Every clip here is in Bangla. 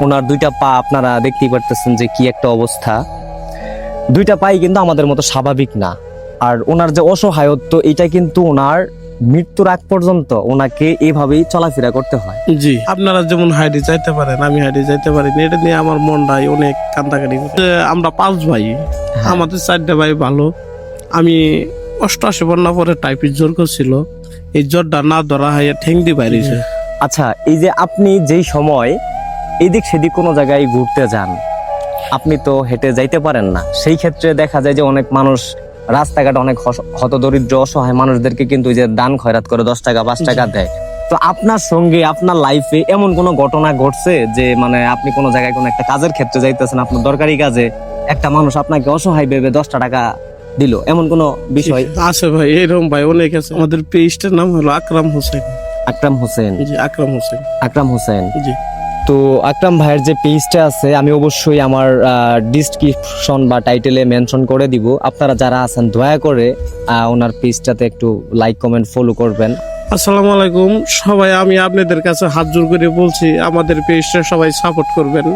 ওনার দুইটা পা আপনারা দেখতেই পারতেছেন যে কি একটা অবস্থা। দুইটা পাই কিন্তু আমাদের মতো স্বাভাবিক না। আর ওনার যে অসহায়ত্ব এটা কিন্তু ওনার মৃত্যুর আগ পর্যন্ত ওনাকে এভাবেই চলাফেরা করতে হয়। জি আপনারা যেমন হাইডে যাইতে পারেন আমি হাইডে যাইতে পারি এটা নিয়ে আমার মনটাই অনেক। যে আমরা পাঁচ ভাই হ্যাঁ। আমাদের চারটা ভাই ভালো। আমি অষ্টআশি বন্যা পরে টাইপের জ্বর করছিল। এই জ্বরটা না ধরা হয় ঠেং দি বাইরেছে আচ্ছা এই যে আপনি যেই সময় এদিক সেদিক কোনো জায়গায় ঘুরতে যান। আপনি তো হেঁটে যাইতে পারেন না। সেই ক্ষেত্রে দেখা যায় যে অনেক মানুষ রাস্তাঘাটে অনেক হতদরিদ্র অসহায় মানুষদেরকে কিন্তু যে দান খয়রাত করে দশ টাকা পাঁচ টাকা দেয়। তো আপনার সঙ্গে আপনার লাইফে এমন কোনো ঘটনা ঘটছে যে মানে আপনি কোনো জায়গায় কোনো একটা কাজের ক্ষেত্রে যাইতেছেন আপনার দরকারি কাজে একটা মানুষ আপনাকে অসহায় ভেবে দশটা টাকা দিল? এমন কোনো বিষয়? আছে ভাই এরকম ভাই অনেক আছে। আমাদের পেজটার নাম হলো আকরাম হোসেন। আকরাম হোসেন। জি আকরাম হোসেন। আকরাম হোসেন। জি। তো আকরাম ভাইয়ের যে পেজটা আছে, আমি অবশ্যই আমার ডিসক্রিপশন বা টাইটেলে মেনশন করে দিব। আপনারা যারা আছেন, দয়া করে ওনার পেজটাতে একটু লাইক কমেন্ট ফলো করবেন। আসসালামু আলাইকুম। সবাই, আমি আপনাদের কাছে হাত জোর করে বলছি, আমাদের পেজটা সবাই সাপোর্ট করবেন।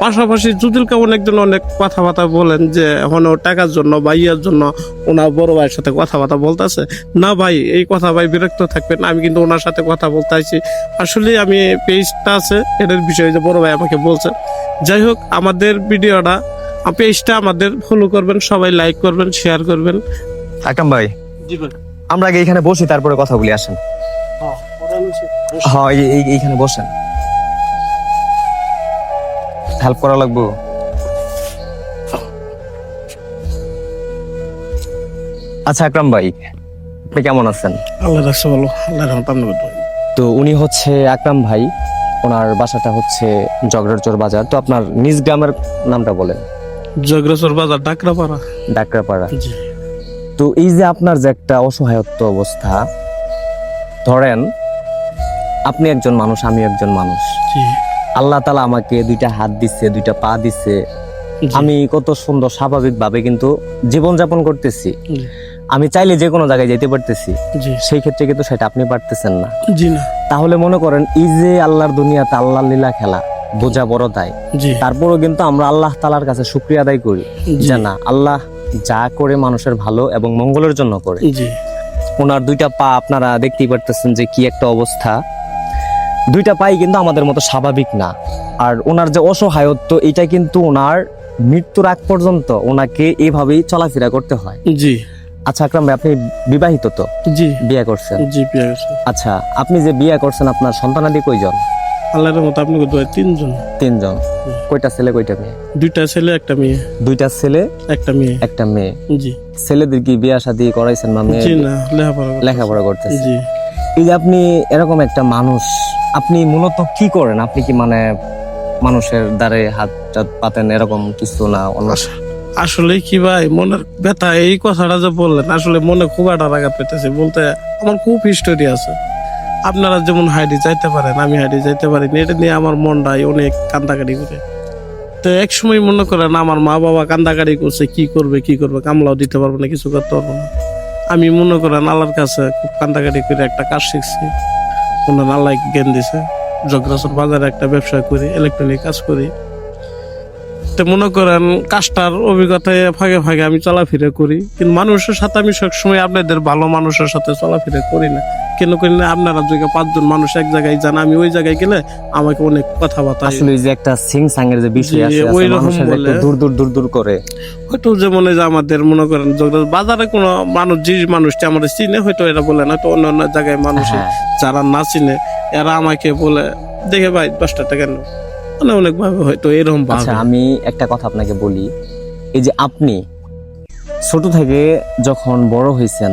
পাশাপাশি জুদিল কেমন একজন অনেক কথাবার্তা বলেন যে এখন ও টাকার জন্য বা ইয়ার জন্য ওনার বড় ভাইয়ের সাথে কথাবার্তা বলতেছে। না ভাই এই কথা ভাই বিরক্ত থাকবেন আমি কিন্তু ওনার সাথে কথা বলতে আছি আসলে আমি পেজটা আছে এটার বিষয়ে যে বড় ভাই আমাকে বলছে। যাই হোক আমাদের ভিডিওটা পেজটা আমাদের ফলো করবেন সবাই লাইক করবেন শেয়ার করবেন। আকরাম ভাই ভাই। আমরা আগে এখানে বসি তারপরে কথা বলি আসেন। হ্যাঁ এই- এই- এইখানে বসেন। হেল্প করা লাগবো। আচ্ছা আকরাম ভাই আপনি কেমন আছেন? আল্লাহ রাখছে ভালো আল্লাহ রহমত দোয়া। তো উনি হচ্ছে আকরাম ভাই ওনার বাসাটা হচ্ছে জগড়ারচর বাজার। তো আপনার নিজ গ্রামের নামটা বলেন। জগ্রেশ্বর বাজার ডাকরাপাড়া। ডাকরাপাড়া। জি। তো এই যে আপনার যে একটা অসহায়ত্ব অবস্থা ধরেন আপনি একজন মানুষ আমি একজন মানুষ। জি। আল্লাহ তালা আমাকে দুইটা হাত দিচ্ছে দুইটা পা দিচ্ছে আমি কত সুন্দর স্বাভাবিক ভাবে কিন্তু জীবনযাপন করতেছি। আমি চাইলে যে কোনো জায়গায় যেতে পারতেছি। সেই ক্ষেত্রে কিন্তু সেটা আপনি পারতেছেন না। তাহলে মনে করেন এই যে আল্লাহর দুনিয়াতে আল্লাহর লীলা খেলা বোঝা বড় দায়। জি। তারপরেও কিন্তু আমরা আল্লাহ তালার কাছে শুক্রিয়া আদায় করি যে না আল্লাহ যা করে মানুষের ভালো এবং মঙ্গলের জন্য করে। ওনার দুইটা পা আপনারা দেখতেই পারতেছেন যে কি একটা অবস্থা। দুইটা পাই কিন্তু আমাদের মতো স্বাভাবিক না। আর ওনার যে অসহায়ত্ব এটা কিন্তু ওনার মৃত্যুর আগ পর্যন্ত ওনাকে এভাবেই চলাফেরা করতে হয়। জি। আচ্ছা আকরাম ভাই আপনি বিবাহিত তো? জি। বিয়ে করছেন? জি পিয়াস আচ্ছা আপনি যে বিয়ে করছেন আপনার সন্তানাদি কয়জন? আল্লাহর মতো আপনাকে দোয়া তিনজন। তিনজন। কয়টা ছেলে কয়টা মেয়ে? দুইটা ছেলে একটা মেয়ে। দুইটা ছেলে একটা মেয়ে। একটা মেয়ে। জি। ছেলেদের কি বিয়ে শাদী করাইছেন মেয়ে জি না লেখাপড়া। লেখাপড়া করতেছে জি। এই যে আপনি এরকম একটা মানুষ, আপনি মূলত কি করেন? আপনি কি মানে মানুষের দ্বারে হাত টাত পাতেন এরকম কিছু না অন্য? আসলে কি ভাই, মনের ব্যথা, এই কথাটা যে বললেন, আসলে মনে খুব একটা আঘাত পেতেছে। বলতে আমার খুব হিস্টোরি আছে। আপনারা যেমন হাইডে যাইতে পারেন, আমি হাইডে যাইতে পারি এটা নিয়ে আমার মনটাই অনেক কান্দাকাটি করে। তো এক সময় মনে করেন, আমার মা বাবা কান্দাকাটি করছে, কি করবে কি করবে, কামলাও দিতে পারব না, কিছু করতে পারব না। আমি মনে করেন আল্লাহর কাছে খুব কান্দাকাটি করে একটা কাজ শিখছি। ওনার আল্লাহ জ্ঞান দিছে। জগ্রাসর বাজারে একটা ব্যবসা করি ইলেকট্রনিক কাজ করি। তো মনে করেন কাজটার অভিজ্ঞতায় ফাঁকে ফাঁকে আমি চলাফেরা করি। কিন্তু মানুষের সাথে আমি সবসময় আপনাদের ভালো মানুষের সাথে চলাফেরা করি না। কেন করি না? আপনারা যদি পাঁচজন মানুষ এক জায়গায় যান আমি ওই জায়গায় গেলে আমাকে অনেক কথাবার্তা আসলে যে একটা সিং সাংয়ের যে বিষয় আছে যে একটু বলে। দূর দূর দূর দূর করে। হয়তো যে মনে যে আমাদের মনে করেন বাজারে কোনো মানুষ যে মানুষটি আমাদের চিনে হয়তো এটা বলে না তো অন্য অন্য জায়গায় মানুষ হ্যাঁ। যারা না চিনে এরা আমাকে বলে দেখে ভাই দশটা টাকা নেব মানে অনেক ভাবে হয়তো এরকম আচ্ছা ভাবে আমি একটা কথা আপনাকে বলি। এই যে আপনি ছোট থেকে যখন বড় হয়েছেন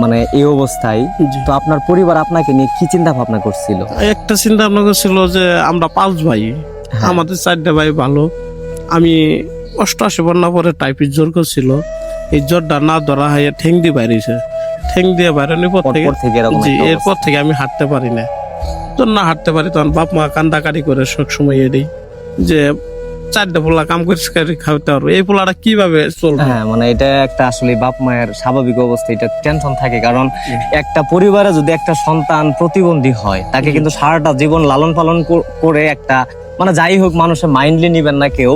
মানে এই অবস্থায় তো আপনার পরিবার আপনাকে নিয়ে কি চিন্তা ভাবনা করছিল? একটা চিন্তা ভাবনা করছিল যে আমরা পাঁচ ভাই হ্যাঁ। আমাদের চারটা ভাই ভালো। আমি অষ্টআশি বন্যা পরে টাইপের জোর করছিল। এই জ্বরটা না ধরা হয় ঠেং দিয়ে বাইরেছে ঠেং দিয়ে বাইরানোর পর থেকে জি এরপর থেকে আমি হাঁটতে পারি না। যখন না হাঁটতে পারি তখন বাপ মা কান্দাকাটি করে সব সময় এড়ি যে চারটা পোলা কাম করে খাওয়াতে পারব। এই পোলাটা কীভাবে চলবে? হ্যাঁ মানে এটা একটা আসলে বাপ মায়ের স্বাভাবিক অবস্থা এটা টেনশন থাকে। কারণ একটা পরিবারে যদি একটা সন্তান প্রতিবন্ধী হয় তাকে কিন্তু সারাটা জীবন লালন পালন করে একটা মানে যাই হোক মানুষের মাইন্ডলি নিবেন না কেউ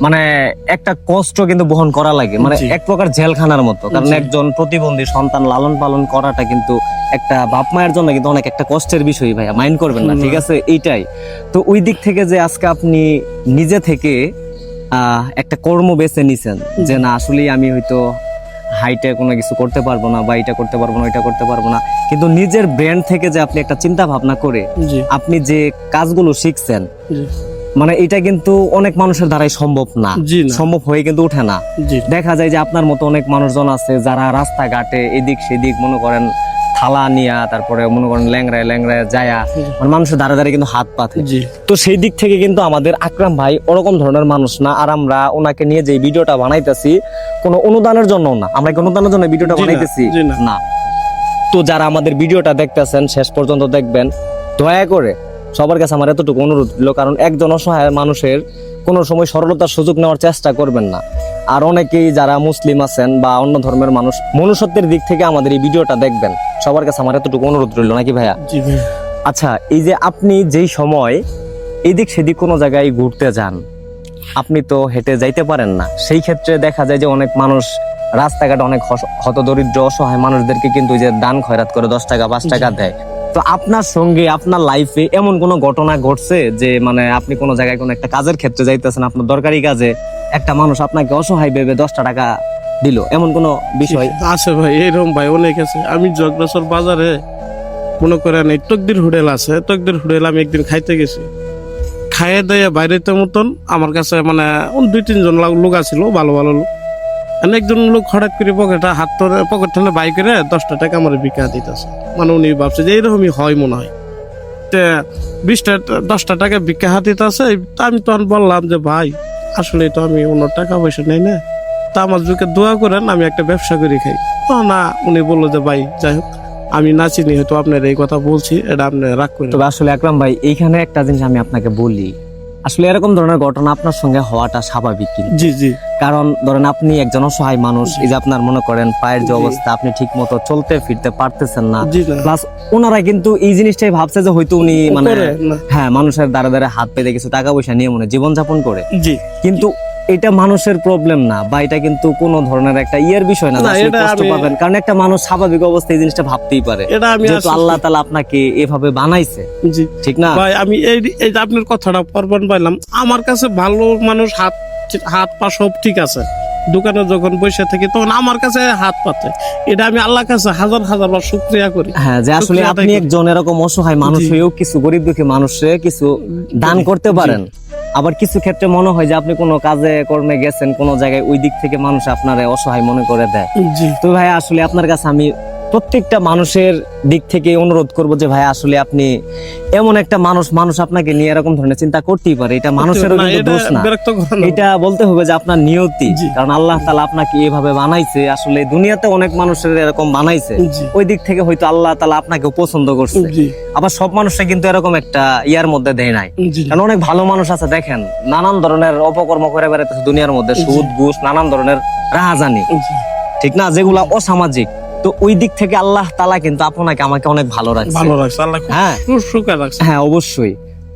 মানে একটা কষ্ট কিন্তু বহন করা লাগে। মানে। এক প্রকার জেলখানার মতো। কারণ একজন প্রতিবন্ধী সন্তান লালন পালন করাটা কিন্তু একটা বাপ মায়ের জন্য কিন্তু অনেক একটা কষ্টের বিষয় ভাইয়া। মাইন্ড করবেন না ঠিক আছে? এইটাই। তো ওই দিক থেকে যে আজকে আপনি নিজে থেকে আহ, একটা কর্ম বেছে নিছেন যে না আসলেই আমি হয়তো হাইটে কোনো কিছু করতে পারব না বা এটা করতে পারব না এটা করতে পারব না। কিন্তু নিজের ব্রেন থেকে যে আপনি একটা চিন্তা ভাবনা করে আপনি যে কাজগুলো শিখছেন মানে এটা কিন্তু অনেক মানুষের দ্বারাই সম্ভব না। সম্ভব হয়ে কিন্তু ওঠে না। দেখা যায় যে আপনার মতো অনেক মানুষজন আছে যারা রাস্তাঘাটে এদিক সেদিক মনে করেন থালা নিয়া তারপরে মনে করেন ল্যাংরায় ল্যাংরায় যায়া মানে মানুষের দ্বারা দ্বারা কিন্তু হাত পাতে তো সেই দিক থেকে কিন্তু আমাদের আকরাম ভাই ওরকম ধরনের মানুষ না আর আমরা ওনাকে নিয়ে যে ভিডিওটা বানাইতেছি কোনো অনুদানের জন্য না। আমরা অনুদানের জন্য ভিডিওটা বানাইতেছি। না। তো যারা আমাদের ভিডিওটা দেখতেছেন শেষ পর্যন্ত দেখবেন দয়া করে সবার কাছে আমার এতটুকু অনুরোধ ছিল কারণ একজন অসহায় মানুষের কোনো সময় সরলতার সুযোগ নেওয়ার চেষ্টা করবেন না। আর অনেকেই যারা মুসলিম আছেন বা অন্য ধর্মের মানুষ মনুষ্যত্বের দিক থেকে আমাদের এই ভিডিওটা দেখবেন। সবার কাছে আমার এতটুকু অনুরোধ রইল নাকি ভাইয়া? আচ্ছা এই যে আপনি যেই সময় এদিক সেদিক কোনো জায়গায় ঘুরতে যান আপনি তো হেঁটে যাইতে পারেন না। সেই ক্ষেত্রে দেখা যায় যে অনেক মানুষ রাস্তাঘাটে অনেক হতদরিদ্র অসহায় মানুষদেরকে কিন্তু যে দান খয়রাত করে দশ টাকা পাঁচ টাকা দেয়। তো আপনার সঙ্গে, আপনার লাইফে এমন কোনো ঘটনা ঘটছে যে মানে আপনি কোনো জায়গায় কোনো একটা কাজের ক্ষেত্রে যাইতেছেন, আপনার দরকারি কাজে একটা মানুষ আপনাকে অসহায় ভেবে দশটা টাকা দিল? এমন কোনো বিষয়? আছে ভাই এরকম ভাই অনেক আছে। আমি জগরাসর বাজারে মনে করেন এই তকদির হোটেল আছে, তকদির হোটেল আমি একদিন খাইতে গেছি। খাইয়ে দিয়ে বাইরেতে মতন আমার কাছে মানে দুই তিনজন লোক আছিল, ভালো ভালো লোক। একজন লোক হঠাৎ করে পকেটে হাত পকেট ঠান্ডা বাই করে দশটা টাকা আমার বিকা দিতেছে। মানে উনি ভাবছে যে এইরকমই হয় মনে হয়। তে বিশটা দশটা টাকা ভিক্ষা হাত দিতেছে। আমি তখন বললাম যে, ভাই, আসলে তো আমি অন্য টাকা পয়সা নেই না। তা আমার যুগে দোয়া করেন, আমি একটা ব্যবসা করে খাই। না, উনি বলল যে, ভাই, যাই হোক, আমি না চিনি, হয়তো আপনার এই কথা বলছি, এটা আপনি রাগ করে তবে আসলে আকরাম ভাই, এইখানে একটা জিনিস আমি আপনাকে বলি। আসলে এরকম ধরনের ঘটনা আপনার সঙ্গে হওয়াটা স্বাভাবিক জি জি। কারণ ধরেন আপনি একজন অসহায় মানুষ এই যে আপনার মনে করেন পায়ের যে অবস্থা আপনি ঠিক মতো চলতে ফিরতে পারতেছেন না। প্লাস ওনারা কিন্তু এই জিনিসটাই ভাবছে যে হয়তো উনি মানে হ্যাঁ মানুষের দ্বারা দ্বারা হাত পেতে কিছু টাকা পয়সা নিয়ে মনে জীবনযাপন করে। জি। কিন্তু এটা মানুষের প্রবলেম না বা এটা কিন্তু কোনো ধরনের একটা ইয়ের বিষয় না কষ্ট পাবেন। কারণ একটা মানুষ স্বাভাবিক অবস্থায় এই জিনিসটা ভাবতেই পারে। এটা আমি আল্লাহ তালা আপনাকে এভাবে বানাইছে। জি। ঠিক না? ভাই আমি এই এই আপনার কথাটা পরপর পাইলাম আমার কাছে ভালো মানুষ হাত হাত পা সব ঠিক আছে। দোকানে যখন বসে থাকি তখন আমার কাছে হাত পাতে। এটা আমি আল্লাহর কাছে হাজার হাজার বার শুক্রিয়া করি। হ্যাঁ যে আসলে আপনি একজন এরকম অসহায় মানুষ হয়েও কিছু গরিব দুঃখী মানুষে কিছু দান করতে পারেন। আবার কিছু ক্ষেত্রে মনে হয় যে আপনি কোনো কাজে কর্মে গেছেন কোনো জায়গায় ওই দিক থেকে মানুষ আপনারে অসহায় মনে করে দেয়। তো ভাই আসলে আপনার কাছে আমি প্রত্যেকটা মানুষের দিক থেকে অনুরোধ করব যে ভাই আসলে আপনি এমন একটা মানুষ মানুষ আপনাকে নিয়ে এরকম ধরনের চিন্তা করতেই পারে। এটা এটা দোষ না। এটা বলতে হবে যে আপনার নিয়তি। কারণ আল্লাহ তালা আপনাকে এভাবে বানাইছে। আসলে দুনিয়াতে অনেক মানুষের এরকম বানাইছে। ওই দিক থেকে হয়তো আল্লাহ তালা আপনাকে পছন্দ করছে। আবার সব মানুষরা কিন্তু এরকম একটা ইয়ার মধ্যে দেয় নাই। কারণ অনেক ভালো মানুষ আছে দেখেন নানান ধরনের অপকর্ম করে বেড়াইতেছে দুনিয়ার মধ্যে। সুদ ঘুষ নানান ধরনের রাহাজানি। ঠিক না? যেগুলা অসামাজিক। তো ওই দিক থেকে আল্লাহ তালা কিন্তু আপনাকে আমাকে অনেক ভালো রাখছে। ভালো লাগছে আল্লাহ হ্যাঁ। সুখে রাখছে। হ্যাঁ অবশ্যই।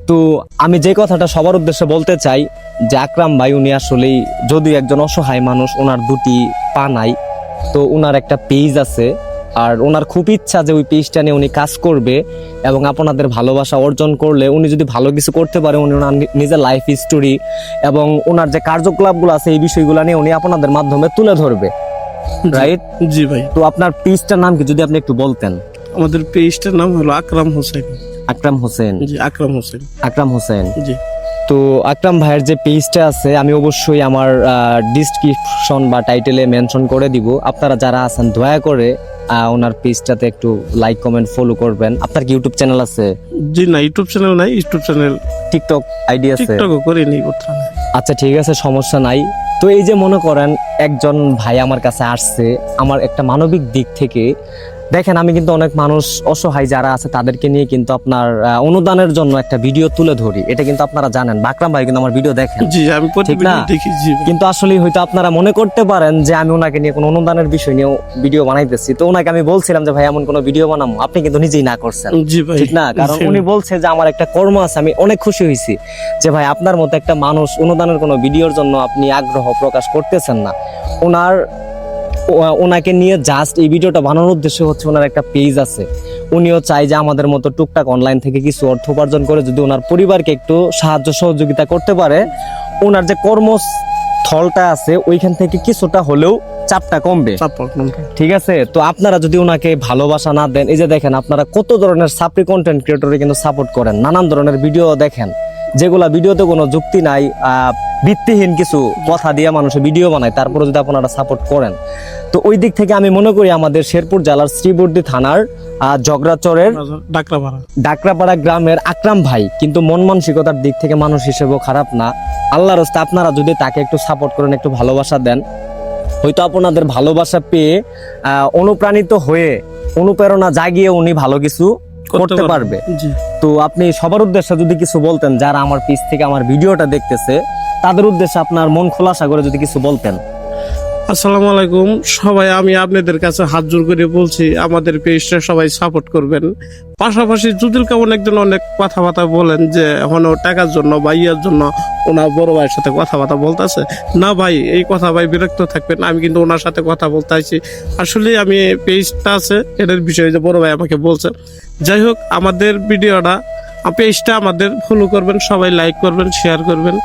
তো আমি যে কথাটা সবার উদ্দেশ্যে বলতে চাই যে আকরাম ভাই উনি আসলেই যদি একজন অসহায় মানুষ ওনার দুটি পা নাই তো ওনার একটা পেজ আছে আর ওনার খুব ইচ্ছা যে ওই পেজটা নিয়ে উনি কাজ করবে এবং আপনাদের ভালোবাসা অর্জন করলে উনি যদি ভালো কিছু করতে পারে উনি ওনার নিজের লাইফ স্টোরি এবং ওনার যে কার্যকলাপগুলো আছে এই বিষয়গুলো নিয়ে উনি আপনাদের মাধ্যমে তুলে ধরবে। রাইট জি ভাই। তো আপনার পেজটার নাম কি যদি আপনি একটু বলতেন? আমাদের পেজটার নাম হলো আকরাম হোসেন। আকরাম হোসেন। জি আকরাম হোসেন। আকরাম হোসেন। জি। তো আকরাম ভাইয়ের যে পেজটা আছে আমি অবশ্যই আমার ডিসক্রিপশন বা টাইটেলে মেনশন করে দিব। আপনারা যারা আছেন দয়া করে ওনার পেজটাতে একটু লাইক কমেন্ট ফলো করবেন। আপনার কি ইউটিউব চ্যানেল আছে? জি না ইউটিউব চ্যানেল নাই। ইউটিউব চ্যানেল টিকটক আইডি আছে? টিকটকও করিনি বর্তমানে। আচ্ছা ঠিক আছে সমস্যা নাই। তো এই যে মনে করেন একজন ভাই আমার কাছে আসছে, আমার একটা মানবিক দিক থেকে দেখেন আমি কিন্তু অনেক মানুষ অসহায় যারা আছে তাদেরকে নিয়ে কিন্তু আপনার অনুদানের জন্য একটা ভিডিও তুলে ধরি। এটা কিন্তু আপনারা জানেন। বাকরাম ভাই কিন্তু আমার ভিডিও দেখেন। জি আমি প্রতিদিন না? কিন্তু আসলে হয়তো আপনারা মনে করতে পারেন যে আমি ওনাকে নিয়ে কোনো অনুদানের বিষয় নিয়ে ভিডিও বানাইতেছি। তো ওনাকে আমি বলছিলাম যে ভাই এমন কোনো ভিডিও বানাবো আপনি কিন্তু নিজেই না করছেন। ঠিক না? কারণ উনি বলছে যে আমার একটা কর্ম আছে আমি অনেক খুশি হয়েছি যে ভাই আপনার মতো একটা মানুষ অনুদানের কোনো ভিডিওর জন্য আপনি আগ্রহ প্রকাশ করতেছেন না। ওনার ওনাকে নিয়ে জাস্ট এই ভিডিওটা বানানোর উদ্দেশ্য হচ্ছে ওনার একটা পেজ আছে। উনিও চাই যে আমাদের মতো টুকটাক অনলাইন থেকে কিছু অর্থ উপার্জন করে যদি ওনার পরিবারকে একটু সাহায্য সহযোগিতা করতে পারে ওনার যে কর্মস্থলটা আছে ওইখান থেকে কিছুটা হলেও চাপটা কমবে। ঠিক আছে? তো আপনারা যদি ওনাকে ভালোবাসা না দেন এই যে দেখেন আপনারা কত ধরনের সাপ্রি কন্টেন্ট ক্রিয়েটরে কিন্তু সাপোর্ট করেন নানান ধরনের ভিডিও দেখেন। যেগুলা ভিডিওতে কোনো যুক্তি নাই ভিত্তিহীন কিছু কথা দিয়ে মানুষের ভিডিও বানায় তারপরে যদি আপনারা সাপোর্ট করেন। তো ওই দিক থেকে আমি মনে করি আমাদের শেরপুর জেলার শ্রীবর্দী থানার জগরাচরের ডাকরা ভাড়া ডাকরাপাড়া গ্রামের আকরাম ভাই। কিন্তু মন মানসিকতার দিক থেকে মানুষ হিসেবেও খারাপ না। আল্লাহর রাস্তা আপনারা যদি তাকে একটু সাপোর্ট করেন একটু ভালোবাসা দেন হয়তো আপনাদের ভালোবাসা পেয়ে আহ, অনুপ্রাণিত হয়ে অনুপ্রেরণা জাগিয়ে উনি ভালো কিছু করতে পারবে। তো আপনি সবার উদ্দেশ্যে যদি কিছু বলতেন, যারা আমার পিস থেকে আমার ভিডিওটা দেখতেছে, তাদের উদ্দেশ্যে আপনার মন খোলাসা করে যদি কিছু বলতেন। আসসালামু আলাইকুম। সবাই, আমি আপনাদের কাছে হাত জোর করে বলছি, আমাদের পেজটা সবাই সাপোর্ট করবেন। পাশাপাশি জুদিল কেমন একজন অনেক কথাবার্তা বলেন যে ও টাকার জন্য বা ইয়ের জন্য ওনার বড় ভাইয়ের সাথে কথাবার্তা বলতেছে। না ভাই, এই কথা ভাই বিরক্ত থাকবেন, আমি কিন্তু ওনার সাথে কথা বলতে আছি আসলে আমি পেজটা আছে, এটার বিষয়ে যে বড় ভাই আমাকে বলছে। যাই হোক, আমাদের ভিডিওটা পেজটা আমাদের ফলো করবেন, সবাই লাইক করবেন শেয়ার করবেন।